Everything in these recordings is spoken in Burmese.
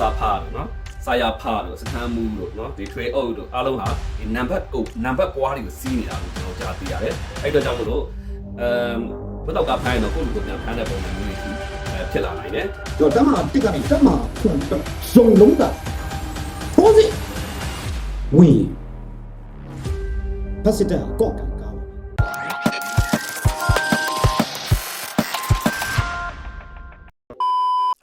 စာဖားလို့နော်ဆာယာဖားလို့စခန်းမူးလို့နော်ဒီထွေအုပ်တို့အားလုံးဟာဒီ number ကို number ပွားတွေကိုစီးနေတာကိုကျွန်တော်ကြားသိရတယ်အဲ့တော့ကြောင့်မလို့အမ်ဘယ်တော့ကဖမ်းရင်တော့ကိုယ့်လူကိုပြန်ဖမ်းတဲ့ပုံစံမျိုးတွေဖြစ်လာနိုင်တယ်ကျွန်တော်တမန်တစ်ကနေတမန်ဖွင့်ဇုံလုံးတာဟိုးစီဝင်ဖက်စစ်တာကော့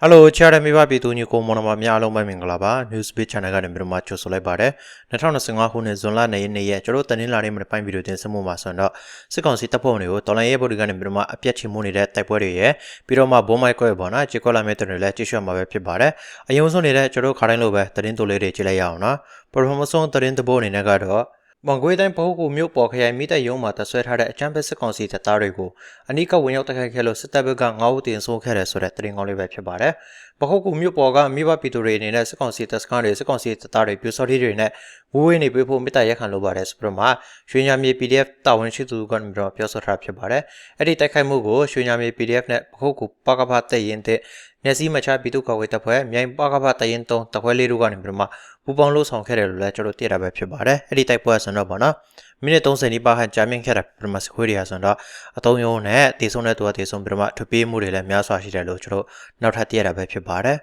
ဟယ်လိုချာရမီပါပြည်သူညီကိုမောင်နှမများအားလုံးပဲမင်္ဂလာပါ News Beat Channel ကနေပြီးတော့မှကြိုဆိုလိုက်ပါတယ်2025ခုနှစ်ဇွန်လ2ရက်နေ့ရက်ကျွန်တော်တို့တနင်္လာနေ့မှာပိုင်းဗီဒီယိုတင်ဆက်မှုမှာဆိုတော့စစ်ကောင်စီတပ်ဖွဲ့ဝင်တွေကိုတော်လိုင်းရဲဘော်တွေကနေပြီးတော့မှအပြတ်ချီမှုနေတဲ့တိုက်ပွဲတွေရဲ့ပြီးတော့မှဘုံမိုက်ကွဲပေါ်နော်ချီကောလာမဲတဲ့တွေလည်းကြည့်ရှုမှာပဲဖြစ်ပါတယ်အယုံဆုံးနေတဲ့ကျွန်တော်တို့ခါတိုင်းလိုပဲသတင်းတိုလေးတွေကြည့်လိုက်ရအောင်နော်ပထမဆုံးသတင်းတပိုးအနေနဲ့ကတော့ မွန်ဂွေးတိုင်းပဟုကူမြို့ပေါ်ခရိုင်မိသက်ရုံးမှာတဆွဲထားတဲ့အချမ်းဘက်စစ်ကောင်စီတပ်သားတွေကိုအနီးကဝင်ရောက်တိုက်ခိုက်ခဲ့လို့စစ်တပ်ဘက်က9ဦးတင်ဆုံးခဲ့တယ်ဆိုတဲ့သတင်းကောင်းလေးပဲဖြစ်ပါတယ်။ ပခုတ်ကူမြို့ပေါ်ကမိဘပြည်သူတွေအနေနဲ့စစ်ကောင်စီတပ်စခန်းတွေစစ်ကောင်စီတပ်သားတွေပြူစော်ထီတွေနဲ့ဝူးဝေးနေပေးဖို့မေတ္တာရက်ခံလိုပါတယ်ဆိုပြီးတော့မှရွှေညာမြေ PDF တာဝန်ရှိသူကနေပြီးတော့ပြောဆိုထားဖြစ်ပါတယ်။အဲ့ဒီတိုက်ခိုက်မှုကိုရွှေညာမြေ PDF နဲ့ပခုတ်ကူပကဖတပ်ရင်တဲ့မျက်စိမချပြည်သူ့ကာကွယ်တပ်ဖွဲ့မြိုင်ပကဖတပ်ရင်တုံးတပ်ဖွဲ့လေးတို့ကနေပြီးတော့မှပူပေါင်းလို့ဆောင်ခဲ့တယ်လို့လည်းကျွန်တော်သိရတာပဲဖြစ်ပါတယ်။အဲ့ဒီတိုက်ပွဲဆိုတော့ဗောနော် မိနစ်30နီးပါးဟန်ကြာမြင့်ခဲ့တာပြမစခွေးတွေဟာဆိုတော့အတုံးယုံနဲ့တေဆုံးတဲ့သူကတေဆုံးပြမထပ်ပြေးမှုတွေလည်းများစွာရှိတယ်လို့ကျွန်တော်နောက်ထပ်သိရတာပဲဖြစ်ပါတယ်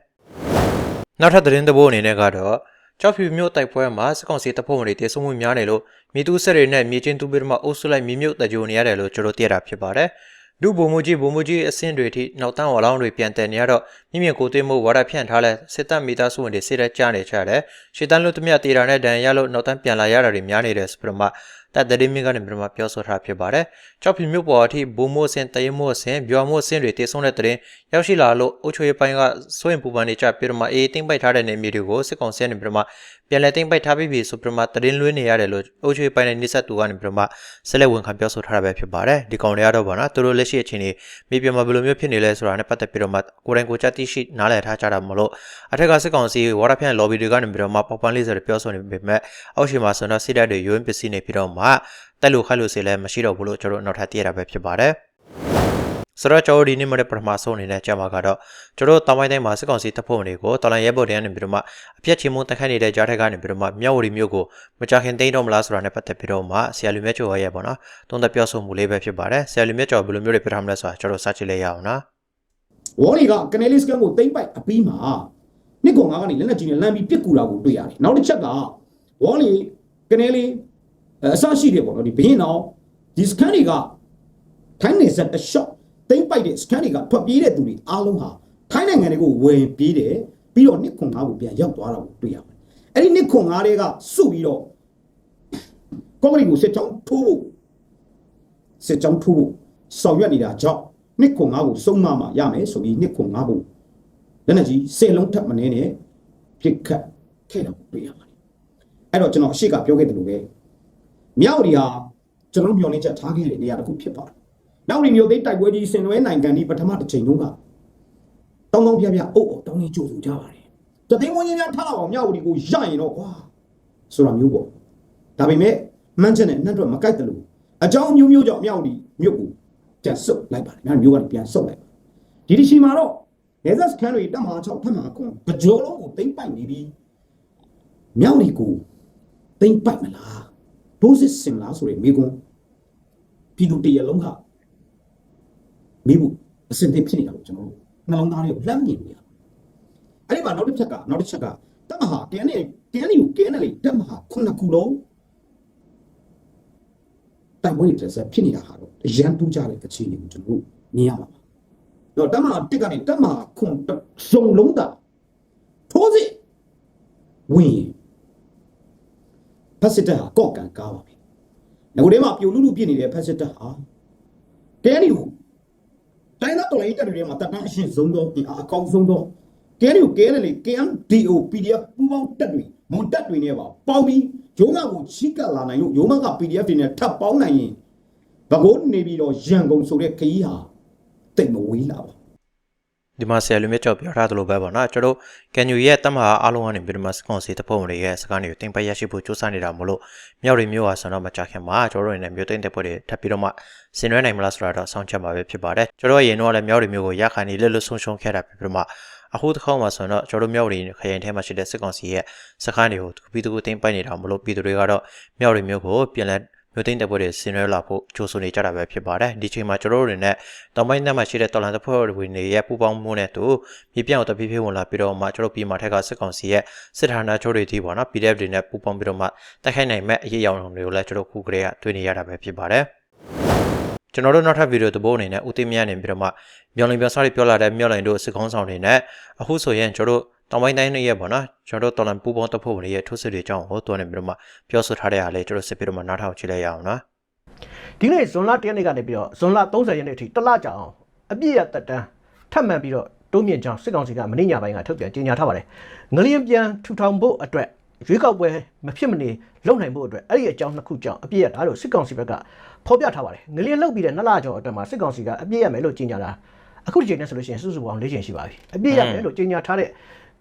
။နောက်ထပ်သတင်းသဘောအနေနဲ့ကတော့ကြောက်ဖြူမြို့တိုက်ပွဲမှာစကောင်စီတပ်ဖွဲ့ဝင်တွေတေဆုံးမှုများနေလို့မြေတူးဆက်တွေနဲ့မြေချင်းတူးပြီးတော့မှအုပ်စုလိုက်မြေမြုပ်တကြိုနေရတယ်လို့ကျွန်တော်သိရတာဖြစ်ပါတယ်။လူဘုံမူကြီးဘုံမူကြီးအဆင့်တွေထိနောက်တန်းဝါလောင်းတွေပြန်တယ်နေရတော့မြင့်မြင့်ကိုသွေးမှုဝါဒဖြန့်ထားလဲစစ်တပ်မိသားစုဝင်တွေစစ်တပ်ကြားနေကြတယ်ရှေ့တန်းလို့တမရတေတာနဲ့ဒဏ်ရလို့နောက်တန်းပြန်လာရတာတွေများနေတယ်ဆိုပြီးတော့မှ တပ်တရင်မြင့်ကနေပြီးတော့မှပြောဆိုထားဖြစ်ပါတယ်။ကြောက်ဖြူမြို့ပေါ်အထိဘုံမိုးစင်တရင်မိုးစင်ပြောမိုးစင်တွေတေဆုံးတဲ့တရင်ရောက်ရှိလာလို့အုတ်ချွေပိုင်းကစိုးရင်ပူပန်နေကြပြီးတော့မှအေးသိမ့်ပိုက်ထားတဲ့နေမြေတွေကိုစစ်ကောင်စီကနေပြီးတော့မှ ပြန်လဲသိမ့်ပိုက်ထားပြီးပြီဆိုပြီးတော့မှတရင်လွှဲနေရတယ်လို့အုတ်ချွေပိုင်းနဲ့နှိစက်သူကနေပြီးတော့မှဆက်လက်ဝန်ခံပြောဆိုထားတာပဲဖြစ်ပါတယ်။ဒီကောင်တွေကတော့ဗောနော်သူတို့လက်ရှိအခြေအနေမြေပြင်မှာဘယ်လိုမျိုးဖြစ်နေလဲဆိုတာနဲ့ပတ်သက်ပြီးတော့မှကိုယ်တိုင်ကိုယ်ကြသိရှိနားလည်ထားကြတာမလို့အထက်ကစစ်ကောင်စီဝါရဖြန့် lobby တွေကနေပြီးတော့မှပေါပန်းလေးဆိုတွေပြောဆိုနေပေမဲ့အောက်ရှိမှာဆိုတော့စစ်တပ်တွေရုံးပစ္စည်းနေပြီးတော့မှတက်လို့ခတ်လို့စီလည်းမရှိတော့ဘူးလို့ကျွန်တော်တို့နောက်ထပ်သိရတာပဲဖြစ်ပါတယ် ဆိုတော့ကျွန်တော်ဒီနေ့မှလည်းပထမဆုံးအနေနဲ့ကြာမှာကတော့ကျွန်တော်တောင်ပိုင်းတိုင်းမှာစစ်ကောင်စီတပ်ဖွဲ့ဝင်တွေကိုတော်လန်ရဲဘော်တွေကနေပြီးတော့မှအပြက်ချီမုန်းတက်ခိုက်နေတဲ့ကြားထက်ကနေပြီးတော့မှမြောက်ဝတီမြို့ကိုမကြခင်တိန်းတော့မလားဆိုတာနဲ့ပတ်သက်ပြီးတော့မှဆရာလူမြတ်ကျော်ရဲ့ပေါ့နော်တုံးသက်ပြောဆိုမှုလေးပဲဖြစ်ပါတယ်ဆရာလူမြတ်ကျော်ဘယ်လိုမျိုးတွေပြထားမလဲဆိုတာကျွန်တော်စကြည့်လိုက်ရအောင်နော်ဝေါ်လီကကနေလစ်ကန်ကိုတိမ့်ပိုက်အပြီးမှာနှစ်ကောင်ငါးကနေလက်လက်ကြီးနဲ့လမ်းပြီးပြစ်ကူတာကိုတွေ့ရတယ်။နောက်တစ်ချက်ကဝေါ်လီကနေလီအဆရှိတယ်ပေါ့နော်ဒီဘင်းအောင်ဒီစကန်တွေကထိုင်းနေဆက်အရှော့ တိမ့်ပိုက်တဲ့စကန်တွေကထွက်ပြေးတဲ့သူတွေအားလုံးဟာထိုင်းနိုင်ငံတွေကိုဝင်ပြေးတယ်ပြီးတော့နှစ်ခွန်ငါးကိုပြန်ရောက်သွားတာကိုတွေ့ရပါတယ်။အဲ့ဒီနှစ်ခွန်ငါးတွေကစုပြီးတော့ကောမဒီကိုစစ်ကြောင်းထိုးဖို့စစ်ကြောင်းထိုးဖို့ဆောင်ရွက်နေတာကြောင့်နှစ်ခွန်ငါးကိုစုံမမှရမယ်ဆိုပြီးနှစ်ခွန်ငါးကိုလက်နက်ကြီးဆယ်လုံးထပ်မနေနဲ့ပြစ်ခတ်ခဲ့တော့တွေ့ရပါတယ်အဲ့တော့ကျွန်တော်အရှိကပြောခဲ့တယ်လို့ပဲမြောက်ဒီဟာကျွန်တော်မျှော်လင့်ချက်ထားခဲ့တဲ့နေရာတစ်ခုဖြစ်ပါတယ် မြောက်ဒီမျိုးသိမ်းတိုက်ပွဲကြီးဆင်နွှဲနိုင်ငံဒီပထမတစ်ချိန်တုန်းကတောင်းတောင်းပြပြအုပ်အုပ်တောင်းနေကြိုးဆိုကြပါတယ်တသိန်းဝင်းကြီးများထားတော့မြောက်ဒီကိုရရင်တော့ကွာဆိုတာမျိုးပေါ့ဒါပေမဲ့မှန်းချက်နဲ့နှက်တော့မကိုက်တယ်လို့အကြောင်းမျိုးမျိုးကြောင့်မြောက်ဒီမြို့ကိုပြန်ဆုတ်လိုက်ပါတယ်။နောက်မျိုးကနေပြန်ဆုတ်လိုက်။ဒီဒီရှိမှာတော့နေသက်စခန်းတွေတက်မှာ6ထပ်မှာကွန်ပကြောလုံးကိုတိမ့်ပိုက်နေပြီးမြောက်ဒီကိုတိမ့်ပိုက်မလားဒိုးစစ်စင်လားဆိုရယ်မိကွန်းပြည်သူတရလုံးက မိဘူးအစင်သိဖြစ်နေတာကိုကျွန်တော်တို့နှလုံးသားတွေကိုလှမ်းမြင်နေရ။အဲ့ဒီမှာနောက်တစ်ချက်ကနောက်တစ်ချက်ကတက်မဟာကဲနေကဲနေကိုကဲနေလေတက်မဟာခုနှစ်ခုလုံးတိုင်ပွဲတွေဆက်ဖြစ်နေတာဟာတော့အရန်တူးကြတဲ့အခြေအနေကိုကျွန်တော်တို့မြင်ရပါပါ။တော့တမဟာတစ်ကနေတမဟာခွန်စုံလုံးတာထိုးစီဝင်ဖက်စစ်တပ်ဟာကော့ကန်ကားပါပြီ။ငကိုထဲမှာပြိုလူလူပြစ်နေတဲ့ဖက်စစ်တပ်ဟာကဲနီကို တိုင်းသားတော်ရေးတက်တွေမှာတပ်တန်းအရှင်းဆုံးသောအကောင်းဆုံးသောကဲနီကိုကဲနေလေ KMDO PDF ပူးပေါင်းတက်တွေမွန်တက်တွေနဲ့ပါပေါင်းပြီးဂျိုးမကိုချီကပ်လာနိုင်လို့ဂျိုးမက PDF တွေနဲ့ထပ်ပေါင်းနိုင်ရင်ဘကိုးနေပြီးတော့ရန်ကုန်ဆိုတဲ့ခရီးဟာတိတ်မဝေးလာပါ ဒီမှာဆရာလူမြတ်ကျော်ပြောထားသလိုပဲပေါ့နော်ကျွန်တော်ကန်ယူရဲ့တက်မဟာအားလုံးကနေပြီးတော့မှစကွန်စီတဖုံတွေရဲ့စကားတွေကိုတင်ပတ်ရရှိဖို့စူးစမ်းနေတာမလို့မြောက်တွေမျိုးဟာဆိုတော့မကြခင်မှာကျွန်တော်တို့ရဲ့မျိုးသိမ့်တဲ့ပွဲတွေထပ်ပြီးတော့မှဆင်နွှဲနိုင်မလားဆိုတာတော့စောင့်ချက်မှာပဲဖြစ်ပါတယ်ကျွန်တော်ရင်တော့လည်းမြောက်တွေမျိုးကိုရခိုင်နေလက်လွတ်ဆုံးရှုံးခဲ့တာပြီးပြီးတော့မှအခုတစ်ခေါက်မှာဆိုတော့ကျွန်တော်တို့မြောက်ရီခရိုင်ထဲမှာရှိတဲ့စစ်ကောင်စီရဲ့စခန်းတွေကိုပြည်သူကိုတင်းပိုက်နေတာမလို့ပြည်သူတွေကတော့မြောက်ရီမျိုးကိုပြန်လဲ မြို့သိမ်းတဲ့ဘက်တွေဆင်နွှဲလာဖို့ကြိုးဆိုနေကြတာပဲဖြစ်ပါတယ်ဒီချိန်မှာကျွန်တော်တို့တွေနဲ့တောင်ပိုင်းထဲမှာရှိတဲ့တော်လန်တပ်ဖွဲ့ဝင်တွေရဲ့ပူးပေါင်းမှုနဲ့တူမြေပြောင်းတပြည့်ပြည့်ဝင်လာပြီးတော့မှကျွန်တော်ပြည်မှာထက်ကစစ်ကောင်စီရဲ့စစ်ဌာနချုပ်တွေဒီပေါ့နော် PDF တွေနဲ့ပူးပေါင်းပြီးတော့မှတိုက်ခိုက်နိုင်မဲ့အရေးအယောင်တွေကိုလည်းကျွန်တော်ခုကလေးကတွေ့နေရတာပဲဖြစ်ပါတယ်ကျွန်တော်တို့နောက်ထပ်ဗီဒီယိုသဘောအနေနဲ့ဦးသိမြနေပြီးတော့မှမြောင်လင်ပြောစားတွေပြောလာတဲ့မြောင်လင်တို့စစ်ကောင်းဆောင်တွေနဲ့အခုဆိုရင်ကျွန်တော်တို့ တောင်ပိုင်းတိုင်းတွေရဲ့ပေါ့နော်ကျွန်တော်တို့တော်လန်ပူပေါင်းတပ်ဖွဲ့ဝင်တွေရဲ့ထိုးစစ်တွေအကြောင်းကိုတွန်းနေပြီးတော့မှပြောဆိုထားတဲ့အားလေးကျွန်တော်စစ်ပြီးတော့မှနားထောင်ကြည့်လိုက်ရအောင်နော်ဒီနေ့ဇွန်လ1ရက်နေ့ကနေပြီးတော့ဇွန်လ30ရက်နေ့အထိတစ်လကြာအောင်အပြည့်ရတက်တန်းထပ်မံပြီးတော့တိုးမြင့်ကြောင်းစစ်ကောင်စီကမနေ့ညပိုင်းကထုတ်ပြန်ကြေညာထားပါတယ်။ငလျင်ပြန်ထူထောင်ဖို့အတွက်ရွေးကောက်ပွဲမဖြစ်မနေလုပ်နိုင်ဖို့အတွက်အဲ့ဒီအကြောင်းနှစ်ခုကြောင့်အပြည့်ရတာလို့စစ်ကောင်စီဘက်ကဖော်ပြထားပါတယ်။ငလျင်လောက်ပြီးတဲ့နှစ်လကျော်အတွက်မှာစစ်ကောင်စီကအပြည့်ရမယ်လို့ကြေညာတာအခုဒီချိန်နဲ့ဆိုလို့ရှိရင်စုစုပေါင်း၄ချိန်ရှိပါပြီ။အပြည့်ရမယ်လို့ကြေညာထားတဲ့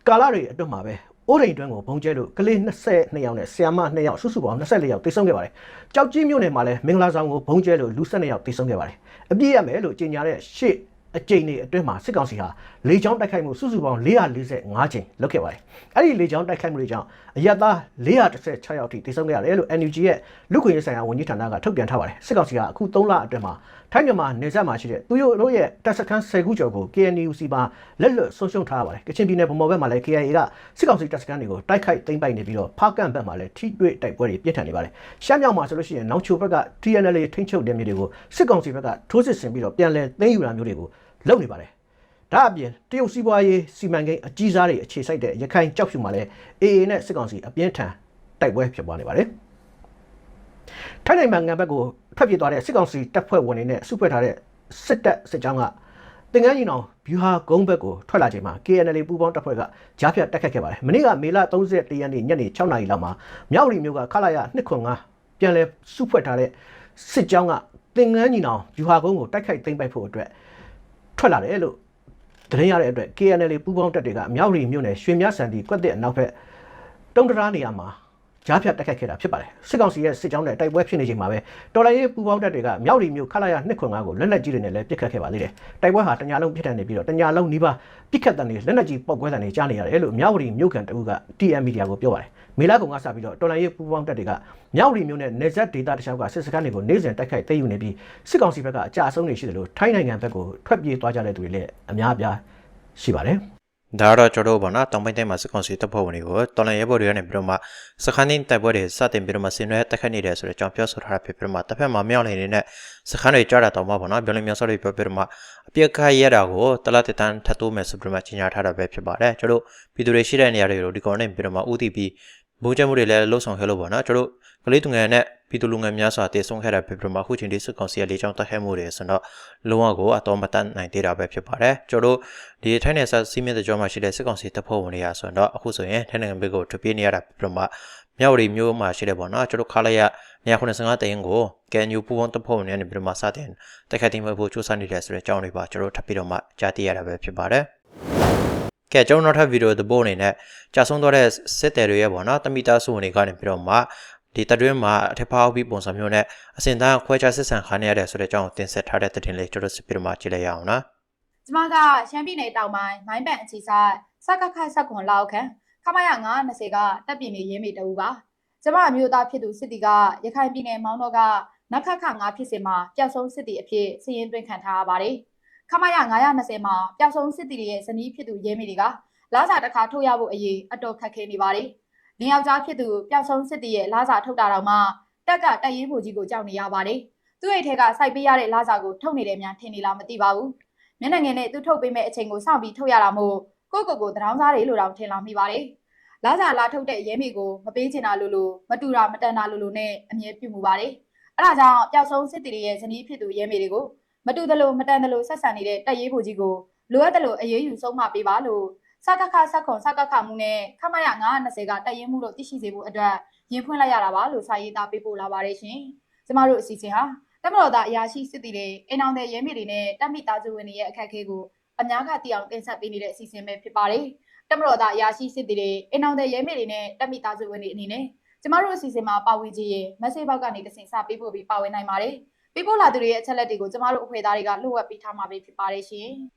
ကာလတွေအတွက်မှာပဲအိုးရိန်တွန်းကိုဘုံကျဲလို့ကလေး22ယောက်နဲ့ဆီယာမ2ယောက်စုစုပေါင်း24ယောက်တိတ်ဆုံးခဲ့ပါတယ်။ကြောက်ကြီးမြို့နယ်မှာလည်းမင်္ဂလာဆောင်ကိုဘုံကျဲလို့လူ12ယောက်တိတ်ဆုံးခဲ့ပါတယ်။အပြည့်ရမယ်လို့ကြေညာတဲ့ရှေ့အကြိမ်တွေအတွင်းမှာစစ်ကောင်စီဟာလေကြောင်းတိုက်ခိုက်မှုစုစုပေါင်း445ကြိမ်လုပ်ခဲ့ပါတယ်။အဲ့ဒီလေကြောင်းတိုက်ခိုက်မှုတွေကြောင့်အရသား416ယောက်ထိတိတ်ဆုံးခဲ့ရတယ်လို့ NUG ရဲ့လူခွင့်ရေးဆိုင်ရာဝန်ကြီးဌာနကထုတ်ပြန်ထားပါတယ်။စစ်ကောင်စီကအခု3လအတွင်းမှာထိုင်းမြန်မာနယ်စပ်မှာရှိတဲ့သူတို့ရဲ့တပ်စခန်း10ခုကျော်ကို KNU စီပါလက်လွတ်ဆုံးရှုံးထားရပါတယ်။ကချင်ပြည်နယ်ဗမော်ဘက်မှာလည်း KIA ကစစ်ကောင်စီတပ်စခန်းတွေကိုတိုက်ခိုက်သိမ်းပိုက်နေပြီးတော့ဖားကန့်ဘက်မှာလည်းထိတွေ့တိုက်ပွဲတွေပြင်းထန်နေပါတယ်။ရှမ်းမြောက်မှာဆိုလို့ရှိရင်နောင်ချိုဘက်က TNL ထိန်းချုပ်တဲ့မြို့တွေကိုစစ်ကောင်စီဘက်ကထိုးစစ်ဆင်ပြီးတော့ပြန်လည်သိမ်းယူတာမျိုးတွေကိုလုပ်နေပါတယ်။ဒါအပြင်တရုတ်စီးပွားရေးစီမံကိန်းအကြီးစားတွေအခြေစိုက်တဲ့ရခိုင်ကြောက်ဖြူမှာလည်း AA နဲ့စစ်ကောင်စီအပြင်းထန်တိုက်ပွဲဖြစ်ပွားနေပါတယ်။ ထိုင်းနိုင်ငံငံဘက်ကိုထွက်ပြေးသွားတဲ့စစ်ကောင်စီတပ်ဖွဲ့ဝင်တွေနဲ့စုဖွဲ့ထားတဲ့စစ်တပ်စစ်ကြောင်းကတင်ငန်းကြီးနောင်ဘျူဟာဂုံးဘက်ကိုထွက်လာချိန်မှာ KNL ပူးပေါင်းတပ်ဖွဲ့ကကြားဖြတ်တက်ခတ်ခဲ့ပါတယ်။မနေ့ကမေလ31ရက်နေ့ညနေ6နာရီလောက်မှာမြောက်ရီမြို့ကခလာရ205ပြန်လည်စုဖွဲ့ထားတဲ့စစ်ကြောင်းကတင်ငန်းကြီးနောင်ဘျူဟာဂုံးကိုတိုက်ခိုက်သိမ်းပိုက်ဖို့အတွက်ထွက်လာတယ်လို့သတင်းရတဲ့အတွက် KNL ပူးပေါင်းတပ်တွေကမြောက်ရီမြို့နယ်ရွှေမြဆန်တီကွက်တဲ့အနောက်ဘက်တုံတရာနေရာမှာ ကြားဖြတ်တက်ခတ်ခဲ့တာဖြစ်ပါတယ်စစ်ကောင်စီရဲ့စစ်ကြောင်းနဲ့တိုက်ပွဲဖြစ်နေချိန်မှာပဲတော်လိုင်းရေးပူပေါင်းတပ်တွေကမြောက်ရီမြို့ခလာရ205ကိုလက်နက်ကြီးတွေနဲ့လည်းပစ်ခတ်ခဲ့ပါသေးတယ်တိုက်ပွဲဟာတညာလုံးပြစ်ထန်နေပြီးတော့တညာလုံးနီးပါးပစ်ခတ်တဲ့နေလက်နက်ကြီးပောက်ကွဲတဲ့နေကြားနေရတယ်လို့မြောက်ရီမြို့ကန်တအုပ်က TM Media ကိုပြောပါတယ်မေလာကုံကစပြီးတော့တော်လိုင်းရေးပူပေါင်းတပ်တွေကမြောက်ရီမြို့နဲ့နေဆက်ဒေတာတခြားကစစ်စခန်းတွေကိုနေ့စဉ်တိုက်ခိုက်သိမ်းယူနေပြီးစစ်ကောင်စီဘက်ကအကြအဆုံးတွေရှိတယ်လို့ထိုင်းနိုင်ငံဘက်ကိုထွက်ပြေးသွားကြတဲ့သူတွေလည်းအများအပြားရှိပါတယ် ဒါကတော့ကျွန်တော်တို့ပေါ့နော်တောင်ပိုင်းတိုင်းမှာစစ်ကောင်စီတပ်ဖွဲ့ဝင်တွေကိုတော်လန်ရဲဘော်တွေကနေပြီးတော့မှစခန်းတင်းတိုက်ပွဲတွေစတင်ပြီးတော့မှဆင်နွှဲတက်ခတ်နေတယ်ဆိုတဲ့အကြောင်းပြောဆိုထားတာဖြစ်ပြီးတော့မှတစ်ဖက်မှာမြောက်နေနေတဲ့စခန်းတွေကြားတာတော့မှပေါ့နော်ပြောလင်းမျိုးစောတွေပြောပြီးတော့မှအပြစ်ခတ်ရတာကိုတလတက်တန်းထပ်တိုးမယ်ဆိုပြီးတော့မှကြီးညာထားတာပဲဖြစ်ပါတယ်ကျွန်တော်တို့ပြည်သူတွေရှိတဲ့နေရာတွေကိုဒီကောင်နဲ့ပြီးတော့မှဥတီပြီးမိုးကျမှုတွေလည်းလှုပ်ဆောင်ခဲ့လို့ပေါ့နော်ကျွန်တော်တို့ကလေးသူငယ်နဲ့ ပြည်သူလူငယ်များစွာတည်ဆုံခဲ့တာဖြစ်ပြီးတော့မှအခုချိန်ဒီစစ်ကောင်စီရဲ့လေကြောင်းတိုက်ခိုက်မှုတွေဆိုတော့လုံးဝကိုအတော်မတန်နိုင်သေးတာပဲဖြစ်ပါတယ်ကျွန်တော်တို့ဒီထိုင်းနယ်စပ်စီးမြင့်တဲ့ကြောမှာရှိတဲ့စစ်ကောင်စီတပ်ဖွဲ့ဝင်တွေရာဆိုတော့အခုဆိုရင်ထိုင်းနိုင်ငံဘက်ကိုထွက်ပြေးနေရတာဖြစ်ပြီးတော့မှမြောက်ရီမျိုးမှာရှိတယ်ပေါ့နော်ကျွန်တော်ခါလိုက်ရ195တရင်ကိုကန်ယူပူဝန်တပ်ဖွဲ့ဝင်တွေကနေပြီးတော့မှစတင်တိုက်ခိုက်တင်ဖို့စူးစမ်းနေတယ်ဆိုတဲ့အကြောင်းတွေပါကျွန်တော်ထပ်ပြီးတော့မှကြားသိရတာပဲဖြစ်ပါတယ်ကဲကျွန်တော်နောက်ထပ်ဗီဒီယိုသဘောအနေနဲ့ကြာဆုံးသွားတဲ့စစ်တယ်တွေရဲ့ပေါ့နော်တမီတာစုဝင်တွေကနေပြီးတော့မှ ဒီတတွင်းမှာအထက်ဖောက်ပြီးပုံစံမျိုးနဲ့အစင်တန်းခွဲခြားစစ်ဆန်ခါနေရတယ်ဆိုတဲ့အကြောင်းကိုတင်ဆက်ထားတဲ့သတင်းလေးကျွန်တော်စစ်ပြီးတော့မှကြည့်လိုက်ရအောင်နော်ကျမကရှမ်းပြည်နယ်တောင်ပိုင်းမိုင်းပန်အခြေဆိုင်စကခဆက်ခွန်လောက်ခန့်ခမရ920ကတပ်ပြည်နေရင်းမိတူပါကျမအမျိုးသားဖြစ်သူစစ်တီကရခိုင်ပြည်နယ်မောင်းတော့ကနက်ခတ်ခ9ဖြစ်စဉ်မှာပျောက်ဆုံးစစ်တီအဖြစ်စီရင်သွင်းခံထားရပါတယ်ခမရ920မှာပျောက်ဆုံးစစ်တီရဲ့ဇနီးဖြစ်သူရင်းမိတွေကလာစာတစ်ခါထုတ်ရဖို့အရေးအတော်ခက်ခဲနေပါတယ် လင်းယောက်ျားဖြစ်သူပျောက်ဆုံးစစ်တီရဲ့လာစာထုတ်တာတော့မှတက်ကတက်ရင်ဖို့ကြီးကိုကြောက်နေရပါတယ်သူ့ရဲ့ထဲကစိုက်ပေးရတဲ့လာစာကိုထုတ်နေတယ်များထင်နေလားမသိပါဘူးမျက်နှာငယ်နဲ့သူထုတ်ပေးမဲ့အချိန်ကိုစောင့်ပြီးထုတ်ရတာမို့ကိုယ့်ကိုယ်ကိုတရောင်းစားတယ်လို့တောင်ထင်လာမိပါတယ်။လာစာလာထုတ်တဲ့ရဲမိကိုမပေးချင်တာလို့လို့မတူတာမတန်တာလို့လို့နဲ့အမြဲပြုမှုပါတယ်။အဲဒါကြောင့်ပျောက်ဆုံးစစ်တီတွေရဲ့ဇနီးဖြစ်သူရဲမိတွေကိုမတူတယ်လို့မတန်တယ်လို့ဆက်ဆံနေတဲ့တက်ရေးဖို့ကြီးကိုလိုအပ်တယ်လို့အရေးယူဆုံးမပေးပါလို့ စကခဆက်ခွန်စကခမှုနဲ့ခမရ920ကတက်ရင်မှုတို့သိရှိစေဖို့အတွက်ရင်ဖွင့်လိုက်ရတာပါလို့စာရေးသားပေးပို့လာပါတယ်ရှင်။ကျမတို့အစီအစဉ်ဟာတမတော်သားအရာရှိစစ်တီတွေအိမ်အောင်တဲ့ရဲမိတွေနဲ့တပ်မိသားစုဝင်တွေရဲ့အခက်အခဲကိုအများကသိအောင်တင်ဆက်ပေးနေတဲ့အစီအစဉ်ပဲဖြစ်ပါတယ်။တမတော်သားအရာရှိစစ်တီတွေအိမ်အောင်တဲ့ရဲမိတွေနဲ့တပ်မိသားစုဝင်တွေအနေနဲ့ကျမတို့အစီအစဉ်မှာပါဝင်ကြည့်ရင် message box ကနေတဆင့်စပေးဖို့ပြီးပါဝင်နိုင်ပါတယ်။ပေးပို့လာသူတွေရဲ့အချက်လက်တွေကိုကျမတို့အဖွဲ့သားတွေကလှုပ်ဝက်ပေးထားမှာပဲဖြစ်ပါတယ်ရှင်။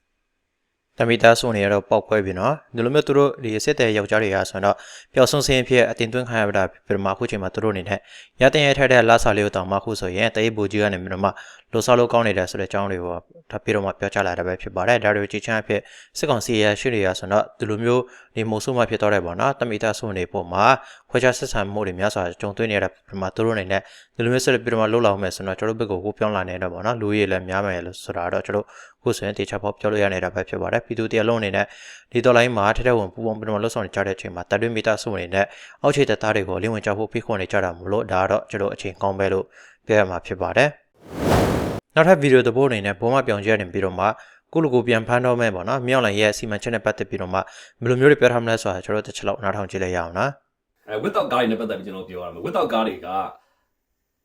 တမီသားစုနေရတော့ပောက်ခွဲပြီနော်ဒီလိုမျိုးသူတို့ဒီစစ်တဲ့ယောက်ျားတွေဟာဆိုတော့ပျောက်ဆုံးစင်းဖြစ်အတင်သွင်းခံရတာပြမအခုချိန်မှာသူတို့အနေနဲ့ရတဲ့ရထက်တဲ့လာစာလေးကိုတောင်မှခုဆိုရင်တအေးဘူကြီးကနေပြီးတော့မှလိုဆောက်လို့ကောင်းနေတဲ့ဆိုတဲ့အကြောင်းတွေကိုဒါပြီးတော့မှပြောချလာတာပဲဖြစ်ပါတယ်ဒါတွေကြည့်ချင်အဖြစ်စစ်ကောင်စီရရှိတွေရဆိုတော့ဒီလိုမျိုးဒီမိုးဆုမှဖြစ်တော့တယ်ပေါ့နော်တမီသားစုနေပုံမှာခွဲခြားဆက်ဆံမှုတွေများစွာကြုံတွေ့နေတဲ့ပြမသူတို့အနေနဲ့ဒီလိုမျိုးဆက်ပြီးတော့မှလှုပ်လာအောင်မယ်ဆိုတော့ကျွန်တော်တို့ဘက်ကိုကိုပြောင်းလာနေတော့ပေါ့နော်လူကြီးလည်းများမယ်လို့ဆိုတာတော့ကျွန်တော် ခုဆိုရင်တေချာဖော်ပြောလို့ရနေတာပဲဖြစ်ပါတယ်ပြည်သူတရားလုံးအနေနဲ့ဒီတော်လိုင်းမှာထက်ထက်ဝင်ပူပေါင်းပြီးတော့လှုပ်ဆောင်နေကြတဲ့အချိန်မှာတပ်တွင်းမီတာစုအနေနဲ့အောက်ခြေတပ်သားတွေကိုလင်းဝင်ကြဖို့ဖိတ်ခေါ်နေကြတာမလို့ဒါကတော့ကျွန်တော်အချိန်ကောင်းပဲလို့ပြောရမှာဖြစ်ပါတယ်နောက်ထပ်ဗီဒီယိုတစ်ပုဒ်အနေနဲ့ဘုံမပြောင်းကျနေပြီးတော့မှကုလူကိုပြန်ဖမ်းတော့မယ်ပေါ့နော်မြောက်လိုင်းရဲ့စီမံချက်နဲ့ပတ်သက်ပြီးတော့မှဘယ်လိုမျိုးတွေပြောထားမလဲဆိုတာကျွန်တော်တစ်ချက်လောက်နားထောင်ကြည့်လိုက်ရအောင်နော်အဲ without ကားတွေနဲ့ပတ်သက်ပြီးကျွန်တော်ပြောရမယ် without ကားတွေက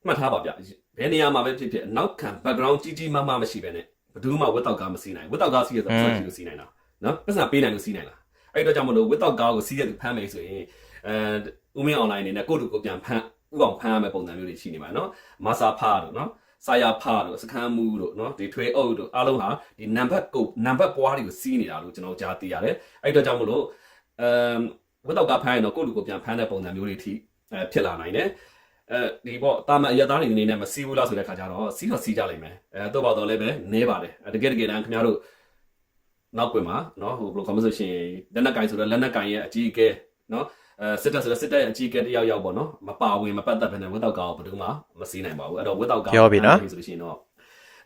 မှတ်ထားပါဗျဘယ်နေရာမှာပဲဖြစ်ဖြစ်အနောက်ခံ background ကြီးကြီးမားမားမရှိဘဲနဲ့ ဘယ်သူမှ without ကားမစီးနိုင် without ကားစီးရဆိုတော့စီးလို့စီးနိုင်တာနော်ပတ်စံပေးနိုင်လို့စီးနိုင်လားအဲ့တော့ကြောင့်မလို့ without ကားကိုစီးရသူဖမ်းမယ်ဆိုရင်အဲဥမင်း online အနေနဲ့ကိုယ့်လူကိုပြန်ဖမ်းဥအောင်ဖမ်းရမယ့်ပုံစံမျိုးတွေရှိနေပါနော်မာစာဖားတို့နော်စာရဖားတို့စခန်းမူးတို့နော်ဒီထွေအုပ်တို့အားလုံးဟာဒီ number ကို number ပွားတွေကိုစီးနေတာလို့ကျွန်တော်ကြားသိရတယ်အဲ့တော့ကြောင့်မလို့အမ်ဝတ်တော့ကဖမ်းရင်တော့ကိုယ့်လူကိုပြန်ဖမ်းတဲ့ပုံစံမျိုးတွေထိအဲဖြစ်လာနိုင်တယ် အဲဒီပေါ့တာမန်အရသားတွေအနေနဲ့မစီးဘူးလားဆိုတဲ့ခါကျတော့စီးတော့စီးကြလိမ့်မယ်အဲတော့ပါတော့လည်းပဲနဲပါတယ်အဲတကယ်တကယ်တမ်းခင်ဗျားတို့နောက်ကွယ်မှာเนาะဟိုဘယ်လိုခေါ်မလို့ရှိရင်လက်နက်ကင်ဆိုတော့လက်နက်ကင်ရဲ့အကြီးအကဲเนาะအဲစစ်တပ်ဆိုတော့စစ်တပ်ရဲ့အကြီးအကဲတယောက်ယောက်ပေါ့เนาะမပါဝင်မပတ်သက်ဘဲနဲ့ဝတ်တော့ကောဘယ်သူမှမစီးနိုင်ပါဘူးအဲ့တော့ဝတ်တော့ကောဆိုလို့ရှိရင်တော့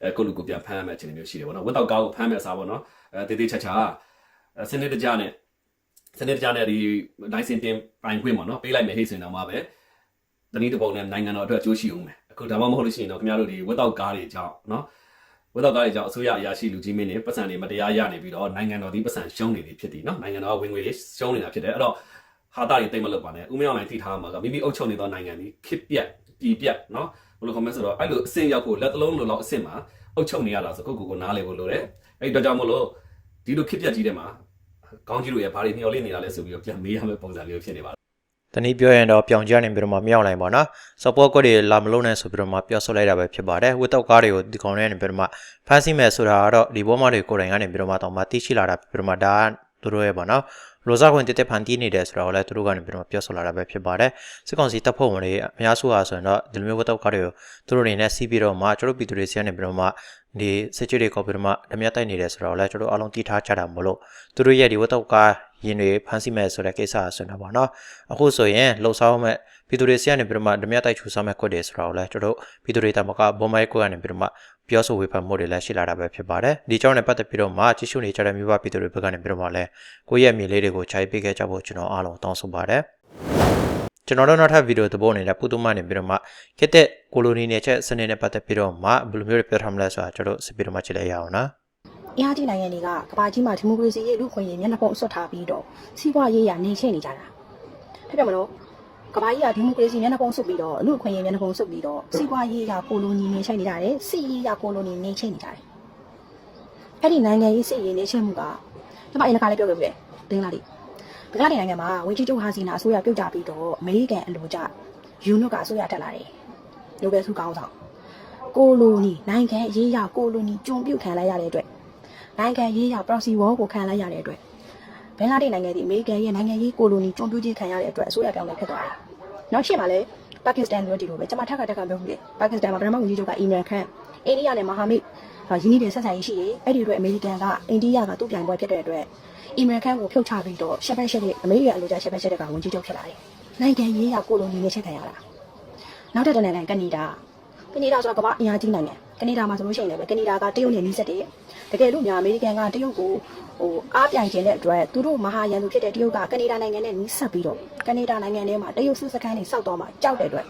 အဲကိုယ့်လူကိုပြန်ဖမ်းရမယ့်အခြေအနေမျိုးရှိတယ်ပေါ့เนาะဝတ်တော့ကောကိုဖမ်းမယ့်အစားပေါ့เนาะအဲတေးသေးချာချာစနစ်တကျနဲ့ စနစ်တကျနဲ့ဒီနိုင်စင်တင်ပိုင်ခွင့်ပေါ့နော်ပေးလိုက်မယ်ဟိတ်ဆိုရင်တော့မှပဲ တနည်းတစ်ပုံနဲ့နိုင်ငံတော်အတွက်အကျိုးရှိအောင်မယ်အခုဒါမှမဟုတ်လို့ရှိရင်တော့ခင်ဗျားတို့ဒီဝက်တော့ကားတွေကြောင့်နော်ဝက်တော့ကားတွေကြောင့်အစိုးရအရာရှိလူကြီးမင်းတွေပတ်စံတွေမတရားရနေပြီးတော့နိုင်ငံတော်ဒီပတ်စံရှုံးနေပြီဖြစ်တယ်နော်နိုင်ငံတော်ကဝင်ငွေတွေရှုံးနေတာဖြစ်တယ်အဲ့တော့ဟာတာတွေတိတ်မလုပ်ပါနဲ့ဥမရောင်းနိုင်ထိထားမှာကမိမိအုပ်ချုပ်နေသောနိုင်ငံဒီခစ်ပြက်ပြည်ပြက်နော်ဘယ်လိုခေါ်မလဲဆိုတော့အဲ့လိုအဆင့်ရောက်ဖို့လက်တလုံးလိုလောက်အဆင့်မှာအုပ်ချုပ်နေရတာဆိုကိုကိုကိုနားလေဖို့လိုတယ်အဲ့တော့ကြောင့်မလို့ဒီလိုခစ်ပြက်ကြီးတဲ့မှာကောင်းကြီးတို့ရဲ့ဘာတွေမျှော်လင့်နေတာလဲဆိုပြီးတော့ပြန်မေးရမယ့်ပုံစံမျိုးဖြစ်နေပါတယ်တ နည်းပြောရင်တော့ပြောင်ကျနေပြီးတော့မှမြောက်လိုက်ပါနော် support ကိုတွေလာမလုံးနဲ့ဆိုပြီးတော့မှပြောဆိုလိုက်တာပဲဖြစ်ပါတယ်ဝတ်တော့ကားတွေကိုဒီကောင်နဲ့နေပြီးတော့မှဖမ်းဆီးမယ်ဆိုတာကတော့ဒီဘောမတွေကိုယ်တိုင်ကနေပြီးတော့မှတော့မှသိရှိလာတာပြီးတော့မှဒါကသူတို့ရဲ့ပေါ့နော်လိုစားခွင့်တက်တက်ဖန်တီးနေတယ်ဆိုတာကိုလည်းသူတို့ကနေပြီးတော့ပြောဆိုလာတာပဲဖြစ်ပါတယ်စစ်ကောင်စီတပ်ဖွဲ့ဝင်တွေအများစုဟာဆိုရင်တော့ဒီလိုမျိုးဝတ်တော့ကားတွေကိုသူတို့အနေနဲ့စီးပြီးတော့မှကျွန်တော်ပြည်သူတွေစီကနေပြီးတော့မှ ဒီစစ်ကြေးတွေကောပြီးတော့မှဓမြတိုက်နေတယ်ဆိုတော့လည်းကျွန်တော်အားလုံးသိထားကြတာမလို့သူတို့ရဲ့ဒီဝတ်တော့ကားရင်တွေဖမ်းဆီးမယ်ဆိုတဲ့ကိစ္စအဆွေးနွေးပါတော့အခုဆိုရင်လှုပ်ရှားမဲ့ပြည်သူတွေစီကနေပြီးတော့မှဓမြတိုက်ချူစားမဲ့ခွက်တယ်ဆိုတော့လည်းကျွန်တော်ပြည်သူတွေတမကဘုံမိုက်ကွက်ကနေပြီးတော့မှပြောဆိုဝေဖန်မှုတွေလည်းရှိလာတာပဲဖြစ်ပါတယ်ဒီကြောင့်လည်းပတ်သက်ပြီးတော့မှကြည့်ရှုနေကြတဲ့မြို့ပပြည်သူတွေဘက်ကနေပြီးတော့မှလည်းကိုယ့်ရဲ့မြေလေးတွေကိုခြိုက်ပေးခဲ့ကြဖို့ကျွန်တော်အားလုံးတောင်းဆိုပါတယ် ကျွန်တော်တို့နောက်ထပ်ဗီဒီယိုတစ်ပုဒ်အနေနဲ့ပုတုမနေပြီးတော့မှခက်တဲ့ကိုလိုနီနယ်ချက်စနစ်နဲ့ပတ်သက်ပြီးတော့မှဘယ်လိုမျိုးတွေပြောထားမလဲဆိုတာကျွန်တော်စပြီးတော့မှကြည့်လိုက်ရအောင်နော်အင်အားကြီးနိုင်ငံတွေကကမ္ဘာကြီးမှာဒီမိုကရေစီရေးလူ့ခွင့်ရေးမျက်နှာပုံအဆွတ်ထားပြီးတော့စီးပွားရေးရနေချိနေကြတာဖြစ်ပြမလို့ကမ္ဘာကြီးကဒီမိုကရေစီမျက်နှာပုံဆွတ်ပြီးတော့လူ့ခွင့်ရေးမျက်နှာပုံဆွတ်ပြီးတော့စီးပွားရေးရကိုလိုနီနေချိနေကြတယ်စီးရေးရကိုလိုနီနေချိနေကြတယ်အဲ့ဒီနိုင်ငံရေးစီးရေးနေချိမှုကကျွန်မအရင်ကလည်းပြောခဲ့ပြီလေဒင်းလာလိ ဘင်္ဂလားဒေ့ရှ်နိုင်ငံမှာဝင်းကြီးချုပ်ဟာစီနာအစိုးရပြုတ်ကြပြီးတော့အမေရိကန်အလိုကျယူနွတ်ကအစိုးရတက်လာတယ်လိုပဲစုကောင်းဆောင်ကိုလိုနီနိုင်ငံရေးရကိုလိုနီကျုံပြုတ်ခံလိုက်ရတဲ့အတွက်နိုင်ငံရေးရ proxy war ကိုခံလိုက်ရတဲ့အတွက်ဘင်္ဂလားဒေ့ရှ်နိုင်ငံဒီအမေရိကန်ရဲ့နိုင်ငံရေးကိုလိုနီကျွန်းပြူးခြင်းခံရတဲ့အတွက်အစိုးရပြောင်းလဲဖြစ်သွားတယ်။နောက်ရှေ့မှာလည်းပါကစ္စတန်တို့ဒီလိုပဲကျွန်မထက်ကတက်ကပြောမှုလေပါကစ္စတန်မှာပထမဝန်ကြီးချုပ်ကအီမရန်ခန်အိန္ဒိယနဲ့မဟာမိတ်ရင်းနှီးတဲ့ဆက်ဆံရေးရှိတယ်။အဲ့ဒီအတွက်အမေရိကန်ကအိန္ဒိယကသူ့ပြိုင်ပွဲဖြစ်တဲ့အတွက် အီမရန်ခန်ကိုဖြုတ်ချပြီးတော့ရှက်ဖက်ရှက်တဲ့အမေရိကန်အလိုကျရှက်ဖက်ရှက်တဲ့ကဝန်ကြီးချုပ်ဖြစ်လာတယ်။နိုင်ငံရေးရကိုလိုနီနဲ့ချက်ခံရတာ။နောက်ထပ်တစ်နိုင်ငံကနေဒါကနေဒါဆိုတာကမ္ဘာအင်အားကြီးနိုင်ငံကနေဒါမှာဆိုလို့ရှိရင်လည်းကနေဒါကတရုတ်နဲ့နှီးစပ်တယ်တကယ်လို့များအမေရိကန်ကတရုတ်ကိုဟိုအားပြိုင်ခြင်းတဲ့အတွက်သူတို့မဟာရန်သူဖြစ်တဲ့တရုတ်ကကနေဒါနိုင်ငံနဲ့နှီးဆက်ပြီးတော့ကနေဒါနိုင်ငံထဲမှာတရုတ်စစ်စခန်းတွေစောက်တော့မှကြောက်တဲ့အတွက်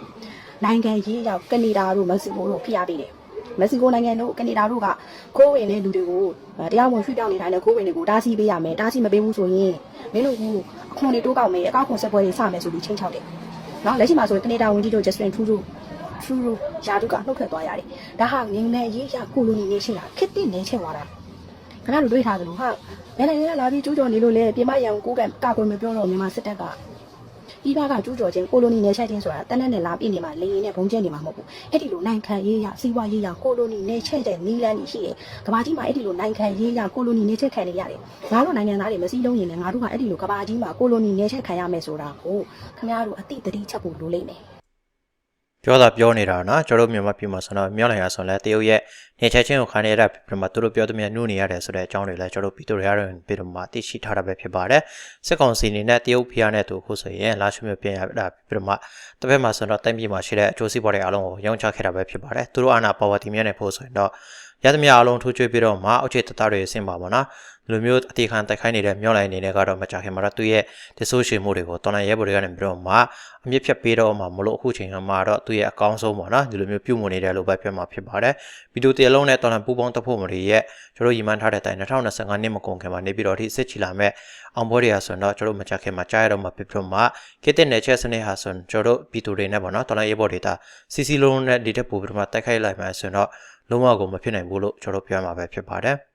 နိုင်ငံရေးရောက်ကနေဒါတို့မက္ကဆီကိုတို့ဖိအားပေးတယ် မက္ကဆီကိုနိုင်ငံတို့ကနေဒါတို့ကခိုးဝင်တဲ့လူတွေကိုတရားဝင်ရွှေ့ပြောင်းနေထိုင်တဲ့ခိုးဝင်တွေကိုတားဆီးပေးရမယ်တားဆီးမပေးဘူးဆိုရင်မင်းတို့ကအခွန်တွေတိုးကောက်မယ်အကောက်ခွန်ဆက်ပွဲတွေစမယ်ဆိုပြီးချင်းချောက်တယ်နော်လက်ရှိမှာဆိုရင်ကနေဒါဝန်ကြီးချုပ် Justin Trudeau Trudeau ယာတုကနှုတ်ထွက်သွားရတယ်ဒါဟာငင်းနေရေးရကိုလိုနီနေရှိတာခစ်တင်နေချက်သွားတာခဏလိုတွေးထားသလိုဟာဘယ်နိုင်ငံကလာပြီးကျူးကျော်နေလို့လဲပြင်မရန်ကိုကကာကွယ်မပြောတော့မြန်မာစစ်တပ်က ပြီးပါကကျူးကျော်ခြင်းကိုလိုနီနယ်ချက်ချင်းဆိုတာတနက်နဲ့လာပြည့်နေမှာလေရင်နဲ့ဘုံကျဲနေမှာမဟုတ်ဘူးအဲ့ဒီလိုနိုင်ခံရေးရစီးပွားရေးရကိုလိုနီနယ်ချက်တဲ့နီးလန်းကြီးရှိတယ်ကဘာကြီးမှာအဲ့ဒီလိုနိုင်ခံရေးရကိုလိုနီနယ်ချက်ခံနေရတယ်ငါတို့နိုင်ငံသားတွေမစည်းလုံးရင်လည်းငါတို့ကအဲ့ဒီလိုကဘာကြီးမှာကိုလိုနီနယ်ချက်ခံရမယ်ဆိုတာကိုခင်ဗျားတို့အတိတတိချက်ဖို့လိုလိမ့်မယ် ပြောတာပြောနေတာနော်ကျွန်တော်တို့မြန်မာပြည်မှာဆိုတော့မြောက်နိုင်ရဆိုလဲတရုတ်ရဲ့နေချက်ချင်းကိုခံရတာပြမသူတို့ပြောသမျှနှုတ်နေရတယ်ဆိုတဲ့အကြောင်းတွေလည်းကျွန်တော်တို့ပြည်သူတွေရတဲ့ပြည်တော်မှာသိရှိထားတာပဲဖြစ်ပါတယ်စစ်ကောင်စီအနေနဲ့တရုတ်ဖျားနဲ့တူခုဆိုရင်လာရှိမျိုးပြင်ရတာပြတော်မှာတစ်ဖက်မှာဆိုတော့တိုင်းပြည်မှာရှိတဲ့အကျိုးစီးပွားတွေအားလုံးကိုရောင်းချခဲ့တာပဲဖြစ်ပါတယ်သူတို့အာဏာပါဝါတီမြတ်နေဖို့ဆိုရင်တော့ရသမျှအားလုံးထိုးချွေးပြီးတော့မှအောက်ခြေတသားတွေဆင်ပါပါနော် ဒီလိုမျိုးအတီခံတိုက်ခိုင်းနေတဲ့မြောက်လိုက်အနေနဲ့ကတော့မကြခင်မှာတော့သူ့ရဲ့ဒီဆိုရှယ်မှုတွေကိုတော်လန်ရဲဘော်တွေကနေပြီးတော့မှအမြင့်ဖြတ်ပေးတော့မှမလို့အခုချိန်မှာတော့သူ့ရဲ့အကောင်းဆုံးပေါ့နော်ဒီလိုမျိုးပြုမှုနေတယ်လို့ပဲပြောမှာဖြစ်ပါတယ်ဗီဒီယိုတရလုံးနဲ့တော်လန်ပူပေါင်းတပ်ဖို့မတွေရဲ့ကျွန်တော်ရည်မှန်းထားတဲ့အတိုင်း2025နှစ်မကုန်ခင်မှာနေပြီးတော့ဒီစစ်ချီလာမဲ့အောင်ဘောတွေဟာဆိုတော့ကျွန်တော်မကြခင်မှာကြားရတော့မှပြပြမှကိတဲ့နယ်ချက်စနစ်ဟာဆိုရင်ကျွန်တော်ဗီဒီယိုတွေနဲ့ပေါ့နော်တော်လန်ရဲဘော်တွေတာစီစီလုံးနဲ့ဒီတက်ပို့ပြီးတော့မှတိုက်ခိုက်လိုက်မှဆိုတော့လုံးဝကိုမဖြစ်နိုင်ဘူးလို့ကျွန်တော်ပြောမှာပဲဖြစ်ပါတယ်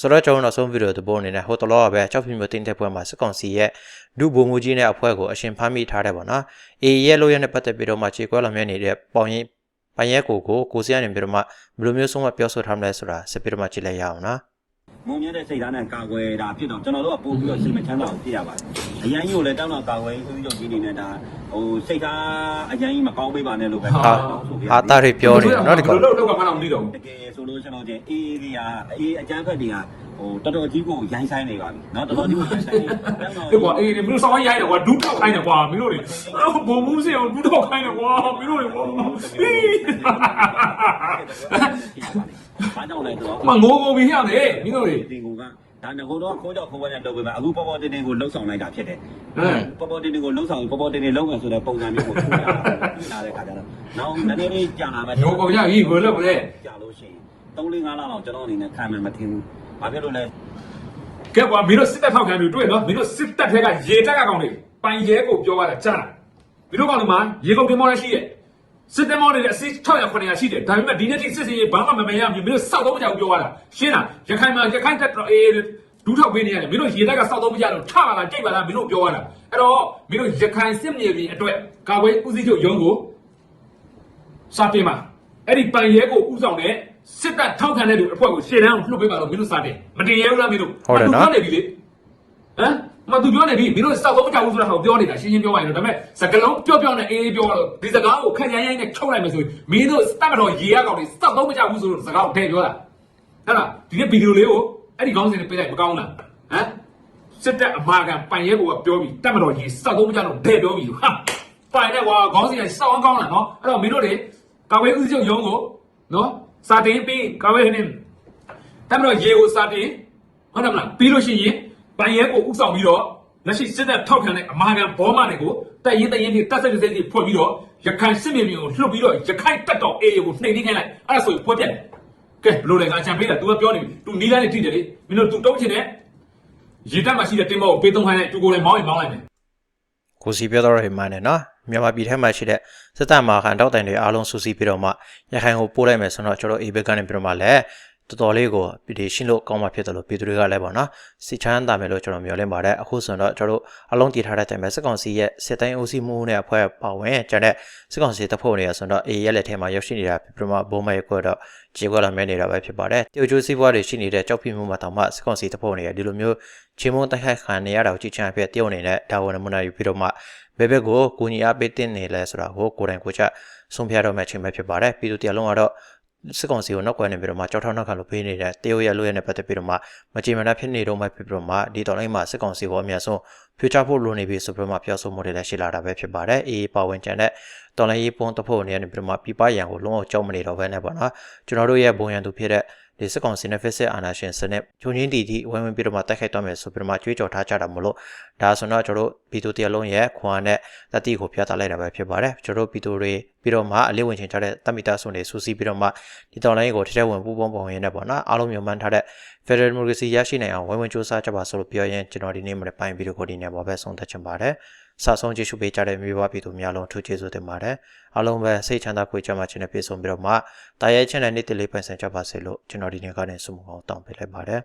ဆိုတော့ကျွန်တော်နောက်ဆုံးဗီဒီယိုသဘောအနေနဲ့ဟိုတလောကပဲကြောက်ဖြူမျိုးတင်းတဲ့ပွဲမှာစစ်ကောင်စီရဲ့ဒုဗိုလ်မှူးကြီးနဲ့အဖွဲ့ကိုအရှင်ဖမ်းမိထားတယ်ပေါ့နော်။ AA ရဲ့လို့ရတဲ့ပတ်သက်ပြီးတော့မှခြေကွဲလာမြနေတဲ့ပေါင်ရင်ပိုင်ရဲကိုကိုကိုစီရနေပြီးတော့မှဘယ်လိုမျိုးဆုံးမပြောဆိုထားမလဲဆိုတာစပြီးတော့မှကြည့်လိုက်ရအောင်နော်။ မုံမြတဲ့စိတ်ဓာတ်နဲ့ကာကွယ်တာဖြစ်တော့ကျွန်တော်တို့ကပို့ပြီးတော့စိတ်မချမ်းသာအောင်ဖြစ်ရပါတယ်။အရန်ကြီးကိုလည်းတောင်းတော့ကာကွယ်ဦးရုပ်ကြီးနေနဲ့ဒါဟိုစိတ်ဓာတ်အရန်ကြီးမကောင်းပေးပါနဲ့လို့ပဲဟာဟာတာတွေပြောနေတယ်နော်ဒီကောင်လို့လောက်ကမှတော့မသိတော့ဘူးတကယ်ဆိုလို့ကျွန်တော်ချင်းအေးအေးကအေးအကျန်းဖက်တွေက ဟိုတော်တော်ကြီးကိုရိုင်းဆိုင်နေပါပြီเนาะတော်တော်ကြီးကိုရိုင်းဆိုင်နေတယ်ကွာအေးမင်းတို့ဆောင်းရိုက်တယ်ကွာဒူးထောက်ခိုင်းတယ်ကွာမင်းတို့တွေဘုံမှုစီအောင်ဒူးထောက်ခိုင်းတယ်ကွာမင်းတို့တွေကွာဘာကြောင့်လဲတော့မငိုကုန်ပြီဟဲ့လေမင်းတို့တွေတင်ကုန်ကဒါငကိုတော့ခိုးကြောက်ခိုးပွဲနဲ့လုပ်ပေးမှာအခုပေါ်ပေါ်တင်တင်ကိုလှုပ်ဆောင်လိုက်တာဖြစ်တယ်။ဟမ်ပေါ်ပေါ်တင်တင်ကိုလှုပ်ဆောင်ပေါ်ပေါ်တင်တင်လှုပ်မယ်ဆိုတဲ့ပုံစံမျိုးကိုတွေ့ရတာတဲ့ခါကျတော့နောက်နည်းနည်းလေးကြာလာမယ်။ငိုကုန်ရပြီဘယ်လိုလဲ။ကြာလို့ရှိရင်3-5လလောက်ကျွန်တော်အနေနဲ့ခံမှမထင်ဘူး။ ဘာဖြစ်လို့လဲကဲကွာမင်းတို့စစ်တပ်ထောက်ခံပြီးတွေ့နော်မင်းတို့စစ်တပ်ထဲကရေတက်ကကောင်တွေပိုင်ရဲကိုပြောရတာကြားလားမင်းတို့ကောင်တွေမှာရေကုန်တင်မောရရှိရဲ့စစ်တမောတွေအစိ600 900ရှိတယ်ဒါပေမဲ့ဒီနေ့ထိစစ်စင်ရေးဘာမှမမရဘူးမင်းတို့စောက်တော့မကြောက်ပြောရတာရှင်းလားရခိုင်မှာရခိုင်တက်တော့အေးဒူးထောက်ပေးနေရတယ်မင်းတို့ရေတက်ကစောက်တော့မကြတော့ထပါလားကြိတ်ပါလားမင်းတို့ပြောရတာအဲ့တော့မင်းတို့ရခိုင်စစ်မြေပြင်အတွက်ကာဝေးဦးစီးချုပ်ရုံးကိုစတင်ပါအဲ့ဒီပိုင်ရဲကိုဥဆောင်တဲ့ စစ်တပ်ထောက်ခံတဲ့လူအဖွဲ့ကိုရှေ့တန်းကိုလှုပ်ပေးပါလို့မင်းတို့စာတင်မတင်ရဘူးလားမင်းတို့ဟုတ်တယ်နော်မသူပြောနေပြီလေဟမ်မသူပြောနေပြီမင်းတို့စောက်တော့မကြဘူးဆိုတာဟောပြောနေတာရှင်းရှင်းပြောရရင်တော့ဒါပေမဲ့စကလုံးပြောပြောနဲ့အေးအေးပြောတော့ဒီစကားကိုခက်ရိုင်းရိုင်းနဲ့ချုပ်လိုက်မယ်ဆိုရင်မင်းတို့တတ်မတော်ရေရကောင်တွေစောက်တော့မကြဘူးဆိုတော့စကားကိုထည့်ပြောတာအဲ့ဒါဒီနေ့ဗီဒီယိုလေးကိုအဲ့ဒီခေါင်းစဉ်နဲ့ပေးလိုက်မကောင်းလားဟမ်စစ်တပ်အမာခံပိုင်ရဲကိုကပြောပြီးတတ်မတော်ရေစောက်တော့မကြတော့ဒဲပြောပြီးဟာပိုင်နဲ့ကွာခေါင်းစဉ်ကစောက်အောင်ကောင်းလားနော်အဲ့တော့မင်းတို့တွေကာဝေးဦးစီးချုပ်ရုံးကိုနော် စာတင်ပြီးကာဝေးနေတတ်မတော်ရေကိုစာတင် ဟုတ်တယ်မလားပြီးလို့ရှိရင်ဗန်ရဲကိုဥဆောင်ပြီးတော့လက်ရှိစစ်တပ်ထောက်ခံတဲ့အမာခံဘောမတွေကိုတက်ရင်တက်ရင်တက်ဆက်ဆက်ဆက်ဖွင့်ပြီးတော့ရခိုင်စစ်မြေပြင်ကိုလှုပ်ပြီးတော့ရခိုင်တက်တော်အေးကိုနှိမ်နှင်းခိုင်းလိုက်အဲ့ဒါဆိုရင်ဖွင့်ပြတယ်ကဲဘလို့လဲငါချန်ပေးတာ तू ကပြောနေပြီ तू နီးလိုက်နေထိတယ်လေမင်းတို့ तू တုံးချင်တဲ့ရေတက်မှာရှိတဲ့တင်မောကိုပေးသုံးခိုင်းလိုက် तू ကိုလည်းမောင်းရင်မောင်းလိုက်မယ် ကိုစီပြောတော့ရမှန်းတယ်နော် မြန်မာပြည်ထဲမှာရှိတဲ့စစ်တပ်မှာခံတောက်တိုင်တွေအားလုံးစူးစီးပြီးတော့မှရခိုင်ကိုပို့လိုက်မယ်ဆိုတော့ကျွန်တော်အေဘက်ကနေပြီးတော့မှလည်းတော်တော်လေးကိုဒီရှင်းလို့ကောင်းမှဖြစ်တယ်လို့ပြည်သူတွေကလည်းပေါ့နော်စစ်ချမ်းသာမယ်လို့ကျွန်တော်မျှော်လင့်ပါတယ်အခုဆိုတော့ကျွန်တော်တို့အလုံးတည်ထားတဲ့တိုင်ပဲစစ်ကောင်စီရဲ့စစ်တိုင်းဦးစီးမှုနဲ့အဖွဲ့ပါဝင်ကျန်တဲ့စစ်ကောင်စီတပ်ဖွဲ့တွေဆိုတော့အေရဲ့လက်ထဲမှာရောက်ရှိနေတာပြမဘုံမဲကွတော့ခြေကွက်လာမဲနေတာပဲဖြစ်ပါတယ်တရုတ်ကျိုးစီးပွားတွေရှိနေတဲ့ကြောက်ဖိမှုမှာတောင်မှစစ်ကောင်စီတပ်ဖွဲ့တွေကဒီလိုမျိုးချင်းမုံတိုက်ခိုက်ခံနေရတာကိုကြည့်ချင်အဖြစ်တရုတ်အနေနဲ့ဒါဝန်နမနာယူပြီးတော့မှ ဘယ်ဘက်ကိုကိုညီအားပေးတင်နေလဲဆိုတာကိုကိုယ်တိုင်ကိုယ်ချဆုံးဖြတ်တော့မှအချိန်ပဲဖြစ်ပါတယ်ပြည်သူတရားလုံးကတော့စစ်ကောင်စီကိုနောက်ကွယ်နေပြီးတော့မှကြောက်ထောက်နောက်ခံလို့ပေးနေတဲ့တရုတ်ရဲ့လူရဲ့နဲ့ပတ်သက်ပြီးတော့မှမကြည်မနှက်ဖြစ်နေတော့မှဖြစ်ပြီးတော့မှဒီတော်လိုင်းမှာစစ်ကောင်စီကိုအများဆုံးဖြိုချဖို့လိုနေပြီဆိုပြီးတော့မှပြောဆိုမှုတွေလည်းရှိလာတာပဲဖြစ်ပါတယ်အေးပါဝင်ကျန်တဲ့တော်လိုင်းရေးပုံတဖို့နေနေပြီးတော့မှပြပရန်ကိုလုံးဝကြောက်မနေတော့ဘဲနဲ့ပေါ့နော်ကျွန်တော်တို့ရဲ့ဘုံရန်သူဖြစ်တဲ့ ဒီစစ်ကောင်စီနဲ့ဖက်စစ်အာဏာရှင်စနစ်ဂျုံချင်းတီတီဝိုင်းဝန်းပြီးတော့မှတိုက်ခိုက်တော့မယ်ဆိုပြီးတော့မှကြွေးကြော်ထားကြတာမလို့ဒါဆိုတော့ကျွန်တော်တို့ပြည်သူတရားလုံးရဲ့ခွန်အားနဲ့တတိကိုပြသလိုက်တာပဲဖြစ်ပါတယ်ကျွန်တော်တို့ပြည်သူတွေပြီးတော့မှအလေးဝင်ချင်ကြတဲ့တမိသားစုတွေစူးစီးပြီးတော့မှဒီတော်လိုင်းကိုထထဝင်ပူပေါင်းပုံရင်းနဲ့ပေါ့နော်အားလုံးမျိုးမှန်းထားတဲ့ Federal Democracy ရရှိနိုင်အောင်ဝိုင်းဝန်းစူးစမ်းကြပါဆိုလို့ပြောရင်ကျွန်တော်ဒီနေ့မှလည်းပိုင်းဗီဒီယိုကိုဒီနေ့မှာပဲဆုံးသက်ချင်ပါတယ် စာဆုံးကြည့်ရှုပေးကြတဲ့မျိုးပါပြည်သူများလုံးထူးကျေးဇူးတင်ပါတယ်အားလုံးပဲစိတ်ချမ်းသာခွေကြမှာခြင်းနဲ့ပြည့်စုံပြီးတော့မှတာရဲချင်းတဲ့နေ့တလေးပိုင်ဆိုင်ကြပါစေလို့ကျွန်တော်ဒီနေ့ကနေဆုမကောင်းတောင်းပေးလိုက်ပါတယ်